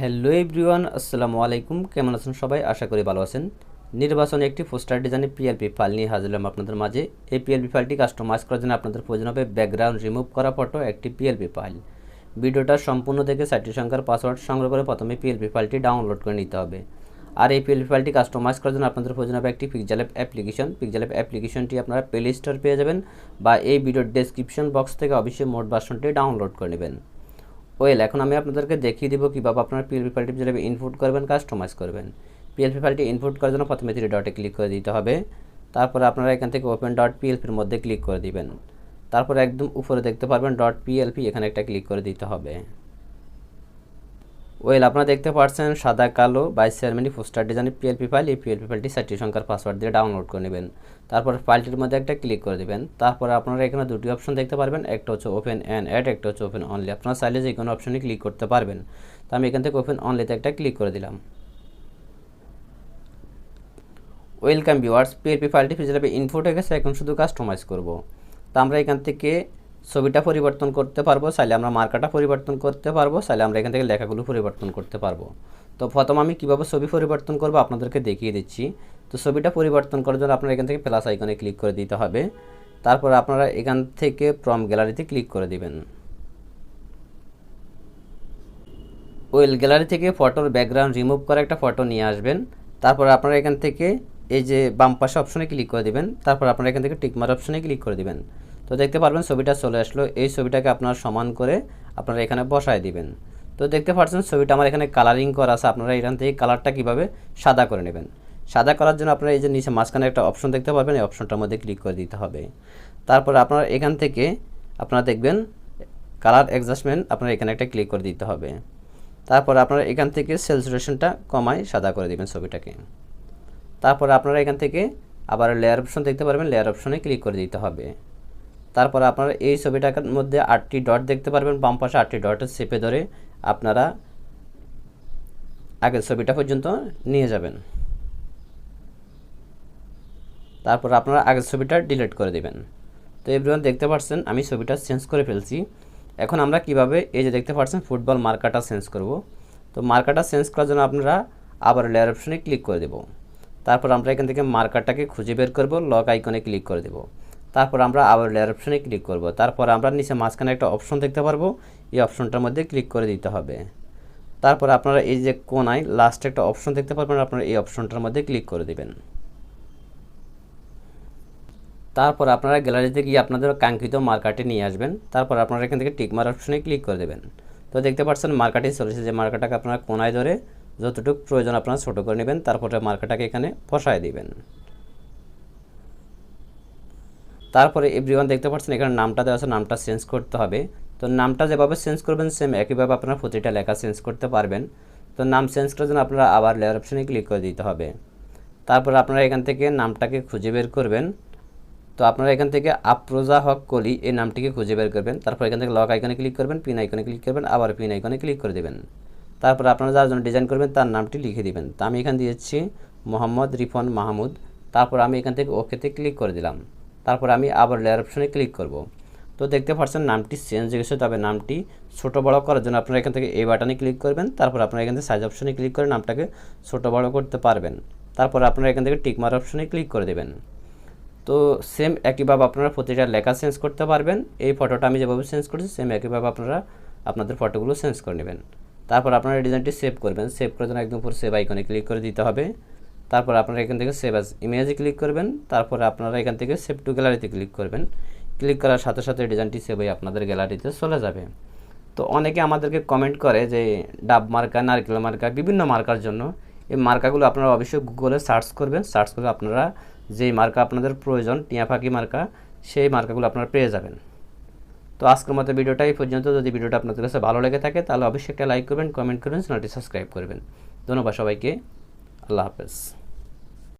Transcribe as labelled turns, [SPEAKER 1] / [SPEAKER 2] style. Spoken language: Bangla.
[SPEAKER 1] হ্যালো এভরিওয়ান, আসসালামু আলাইকুম। কেমন আছেন সবাই? আশা করি ভালো আছেন। নির্বাচনে একটি পোস্টার ডিজাইনে পিএলপি ফাইল নিয়ে হাজির আপনাদের মাঝে। এই পিএলপি ফাইলটি কাস্টমাইজ করার জন্য আপনাদের প্রয়োজন হবে ব্যাকগ্রাউন্ড রিমুভ করা ফটো একটি পিএলপি ফাইল ভিডিওটা সম্পূর্ণ দেখে সাইটটি সংখ্যার পাসওয়ার্ড সংগ্রহ করে প্রথমে পিএলপি ফাইলটি ডাউনলোড করে নিতে হবে। আর এই পিএলপি ফাইলটি কাস্টমাইজ করার জন্য আপনাদের প্রয়োজন হবে একটি পিকজাল অ্যাপ অ্যাপ্লিকেশন পিকজাল অ্যাপ অ্যাপ্লিকেশনটি আপনারা প্লে স্টোর পেয়ে যাবেন বা এই ভিডিওর ডেসক্রিপশন বক্স থেকে অবশ্যই মোট ভার্সনটি ডাউনলোড করে নেবেন। ওয়েল, এখন আমি আপনাদেরকে দেখিয়ে দিব কীভাবে আপনার পিএলপি ফাইলটি যেভাবে ইনপুট করবেন কাস্টমাইজ করবেন। পিএলপি ফাইলটি ইনপুট করার জন্য প্রথমে থ্রি ডটে ক্লিক করে দিতে হবে। তারপরে আপনারা এখান থেকে ওপেন ডট পিএলপির মধ্যে ক্লিক করে দিবেন। তারপর একদম উপরে দেখতে পারবেন ডট পিএলপি এখানে একটা ক্লিক করে দিতে হবে। ওয়েল আপনারা দেখতে পাচ্ছেন সাদা, কালো, বাইশ চেয়ারম্যানি পোস্টার ডিজাইনের পিএলপি ফাইল এই পিএলপি ফাইলটি চারটি সংখ্যার পাসওয়ার্ড দিয়ে ডাউনলোড করে নেবেন। তারপর ফাইলটির মধ্যে একটা ক্লিক করে দেবেন। তারপরে আপনারা এখানে দুটি অপশন দেখতে পারবেন। একটা হচ্ছে ওপেন অ্যান্ড অ্যাড একটা হচ্ছে ওপেন অনলি আপনারা চাইলে যে কোনো অপশনে ক্লিক করতে পারবেন। তো আমি এখান থেকে ওপেন অনলিতে একটা ক্লিক করে দিলাম। ওয়েলকাম ভিউয়ার্স পিএলপি ফাইলটি ফিজিলাবে ইনপুট হয়ে গেছে, এখন শুধু কাস্টমাইজ করব। তো আমরা এখান থেকে ছবিটা পরিবর্তন করতে পারব, চাইলে আমরা মার্কাটা পরিবর্তন করতে পারব, চাইলে আমরা এখান থেকে লেখাগুলো পরিবর্তন করতে পারব। তো প্রথম আমি কীভাবে ছবি পরিবর্তন করব আপনাদেরকে দেখিয়ে দিচ্ছি। তো ছবিটা পরিবর্তন করার জন্য আপনারা এখান থেকে প্লাস আইকনে ক্লিক করে দিতে হবে। তারপর আপনারা এখান থেকে প্রম গ্যালারিতে ক্লিক করে দিবেন। ওয়েল গ্যালারি থেকে ফটোর ব্যাকগ্রাউন্ড রিমুভ করা একটা ফটো নিয়ে আসবেন। তারপর আপনারা এখান থেকে এই যে বাম পাশে অপশনে ক্লিক করে দিবেন। তারপর আপনারা এখান থেকে টিকমার অপশনে ক্লিক করে দিবেন। তো দেখতে পারবেন ছবিটা চলে আসলো। এই ছবিটাকে আপনারা সমান করে আপনারা এখানে বসায় দিবেন। তো দেখতে পাচ্ছেন ছবিটা আমার এখানে কালারিং করা আছে। আপনারা এখান থেকে কালারটা কীভাবে সাদা করে নেবেন। সাদা করার জন্য আপনারা এই যে নিচে মাঝখানে একটা অপশন দেখতে পারবেন। এই অপশনটার মধ্যে ক্লিক করে দিতে হবে। তারপর আপনারা এখান থেকে আপনারা দেখবেন কালার অ্যাডজাস্টমেন্ট আপনারা এখানে একটা ক্লিক করে দিতে হবে। তারপর আপনারা এখান থেকে সেলসুরেশনটা কমায় সাদা করে দেবেন ছবিটাকে। তারপর আপনারা এখান থেকে আবার লেয়ার অপশন দেখতে পারবেন। লেয়ার অপশনে ক্লিক করে দিতে হবে। তারপর আপনারা এই ছবিটার মধ্যে আটটি ডট দেখতে পারবেন, বাম পাশে আটটি ডট চেপে ধরে আপনারা আগের ছবিটা পর্যন্ত নিয়ে যাবেন। তারপর আপনারা আগের ছবিটা ডিলিট করে দেবেন। তো এভরিওয়ান দেখতে পাচ্ছেন আমি ছবিটা চেঞ্জ করে ফেলছি। এখন আমরা কীভাবে এই যে দেখতে পাচ্ছেন ফুটবল মার্কাটা চেঞ্জ করব। তো মার্কাটা চেঞ্জ করার জন্য আপনারা আবার লেয়ার অপশনে ক্লিক করে দেব। তারপর আমরা এখান থেকে মার্কারটাকে খুঁজে বের করব লক আইকনে ক্লিক করে দেব। তারপর আমরা আবার লেয়ার অপশনে ক্লিক করব। তারপর আমরা নিচে মাঝখানে একটা অপশন দেখতে পারব। এই অপশনটার মধ্যে ক্লিক করে দিতে হবে। তারপর আপনারা এই যে কোনায় লাস্টে একটা অপশন দেখতে পারবেন, আপনারা এই অপশনটার মধ্যে ক্লিক করে দেবেন। তারপর আপনারা গ্যালারিতে গিয়ে আপনাদের কাঙ্ক্ষিত মার্কারটি নিয়ে আসবেন। তারপর আপনারা এখান থেকে টিকমার অপশনে ক্লিক করে দেবেন। তো দেখতে পাচ্ছেন মার্কারটি চলেছে যে মার্কারটাকে আপনারা কোনায় ধরে যতটুকু প্রয়োজন আপনারা ছোটো করে নেবেন। তারপরে মার্কারটাকে এখানে ফসায় দিবেন। তারপরে এভরিওয়ান দেখতে পাচ্ছেন, এখানে নামটা দেওয়া আছে, নামটা চেঞ্জ করতে হবে। তো নামটা যেভাবে চেঞ্জ করবেন সেম একইভাবে আপনারা প্রতিটা লেখা চেঞ্জ করতে পারবেন। তো নাম চেঞ্জ করার জন্য আপনারা আবার লেয়ার অপশনে ক্লিক করে দিতে হবে। তারপর আপনারা এখান থেকে নামটাকে খুঁজে বের করবেন। তো আপনারা এখান থেকে আপ্রোজা হক কলি এই নামটিকে খুঁজে বের করবেন। তারপর এখান থেকে লক আইকনে ক্লিক করবেন পিন আইকনে ক্লিক করবেন, আবার পিন আইকনে ক্লিক করে দেবেন। তারপর আপনারা যার জন্য ডিজাইন করবেন, তার নামটি লিখে দিবেন। তা আমি এখান দিয়েছি মোহাম্মদ রিফন মাহমুদ। তারপর আমি এখান থেকে ওকেতে ক্লিক করে দিলাম। তারপর আমি আবার লেয়ার অপশনে ক্লিক করব। তো দেখতে পাচ্ছেন নামটি চেঞ্জ হয়ে গেছে, তবে নামটি ছোট বড় করার জন্য আপনারা এখান থেকে এই বাটনে ক্লিক করবেন, তারপর আপনারা এখান থেকে সাইজ অপশনে ক্লিক করে নামটাকে ছোট বড় করতে পারবেন। তারপর আপনারা এখান থেকে টিকমার অপশনে ক্লিক করে দেবেন। তো সেম একইভাবে আপনারা প্রতিটা লেখা চেঞ্জ করতে পারবেন। এই ফটোটা আমি যেভাবে চেঞ্জ করেছি সেম একইভাবে আপনারা আপনাদের ফটোগুলো চেঞ্জ করে নেবেন। তারপর আপনারা ডিজাইনটি সেভ করবেন। সেভ করার জন্য একদম উপর সেভ আইকনে ক্লিক করে দিতে হবে। তারপর আপনারা এখান থেকে সেভ আস ইমেজে ক্লিক করবেন। তারপর আপনারা এখান থেকে সেভ টু গ্যালারিতে ক্লিক করবেন। ক্লিক করার সাথে সাথে ডিজাইনটি সেভ হয়ে আপনাদের গ্যালারিতে চলে যাবে। তো অনেকে আমাদেরকে কমেন্ট করে যে ডাব মার্কা, নারকেল মার্কা, বিভিন্ন মার্কার জন্য। এই মার্কাগুলো আপনারা অবশ্যই গুগলে সার্চ করবেন। সার্চ করে আপনারা যেই মার্কা আপনাদের প্রয়োজন, টিয়া পাখি মার্কা, সেই মার্কাগুলো আপনারা পেয়ে যাবেন। তো আজকের মতো ভিডিওটাই পর্যন্ত। যদি ভিডিওটা আপনাদের কাছে ভালো লেগে থাকে, তাহলে অবশ্যই একটা লাইক করবেন কমেন্ট করবেন চ্যানেলটি সাবস্ক্রাইব করবেন। ধন্যবাদ সবাইকে। আল্লাহ হাফেজ।